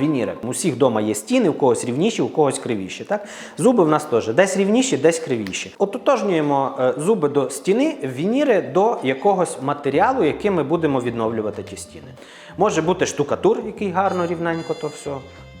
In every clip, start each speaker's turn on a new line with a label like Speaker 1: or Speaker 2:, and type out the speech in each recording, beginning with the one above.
Speaker 1: Вініри. У всіх вдома є стіни, у когось рівніші, у когось кривіші. Так? Зуби в нас теж десь рівніші, десь кривіші. Ототожнюємо е, зуби до стіни, вініри до якогось матеріалу, яким ми будемо відновлювати ті стіни. Може бути штукатур, який гарно рівненько то все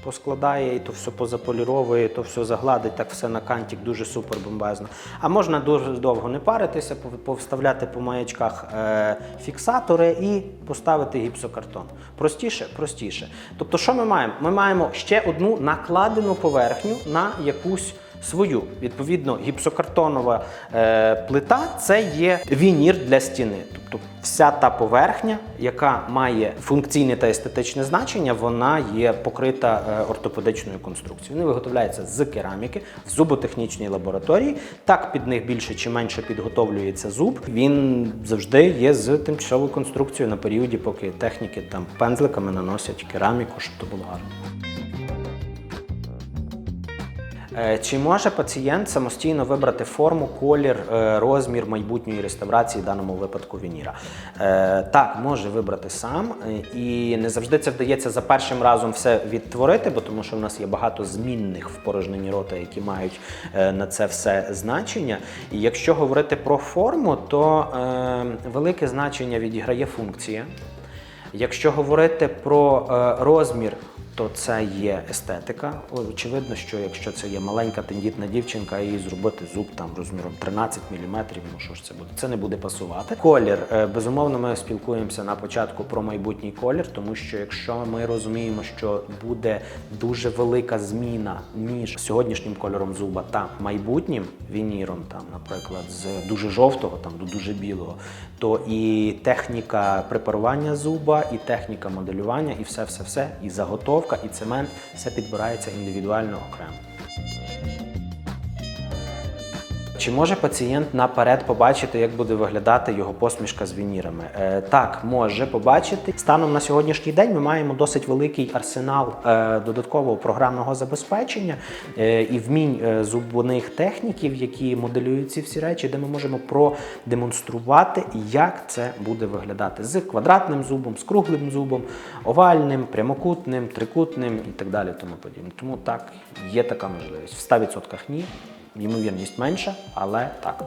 Speaker 1: поскладає, і то все позаполіровує, то все загладить, так все на кантик дуже супер бомбезно. А можна дуже довго не паритися, повставляти по маячках е, фіксатори і поставити гіпсокартон. Простіше, простіше. Тобто, що ми маємо? Ми маємо ще одну накладену поверхню на якусь. Свою відповідно гіпсокартонова е, плита це є вінір для стіни. Тобто вся та поверхня, яка має функційне та естетичне значення, вона є покрита е, ортопедичною конструкцією. Вони виготовляються з кераміки в зуботехнічній лабораторії. Так під них більше чи менше підготовлюється зуб. Він завжди є з тимчасовою конструкцією на періоді, поки техніки там пензликами наносять кераміку, щоб то було гарно. Е, Чи може пацієнт самостійно вибрати форму, колір, е, розмір майбутньої реставрації, в даному випадку вініра? Е, Так, може вибрати сам, і не завжди це вдається за першим разом все відтворити, бо тому що в нас є багато змінних в порожнині рота, які мають на це все значення. І якщо говорити про форму, то велике значення відіграє функція. Якщо говорити про розмір, то це є естетика. Очевидно, що якщо це є маленька тендітна дівчинка, їй зробити зуб там розміром 13 мм, ну що ж це буде? Це не буде пасувати. Колір. Е, Безумовно, ми спілкуємося на початку про майбутній колір, тому що якщо ми розуміємо, що буде дуже велика зміна між сьогоднішнім кольором зуба та майбутнім вініром, там, наприклад, з дуже жовтого там до дуже білого, то і техніка препарування зуба, і техніка моделювання, і все, все, все, і заготовка, і цемент, все підбирається індивідуально окремо. Чи може пацієнт наперед побачити, як буде виглядати його посмішка з вінірами? Е, так, може побачити. Станом на сьогоднішній день ми маємо досить великий арсенал е, додаткового програмного забезпечення е, і вмінь е, зубних техніків, які моделюють ці всі речі, де ми можемо продемонструвати, як це буде виглядати з квадратним зубом, з круглим зубом, овальним, прямокутним, трикутним і так далі. Тому подібне. Тому так, є така можливість. В 100% ні. Ймовірність менша, але так.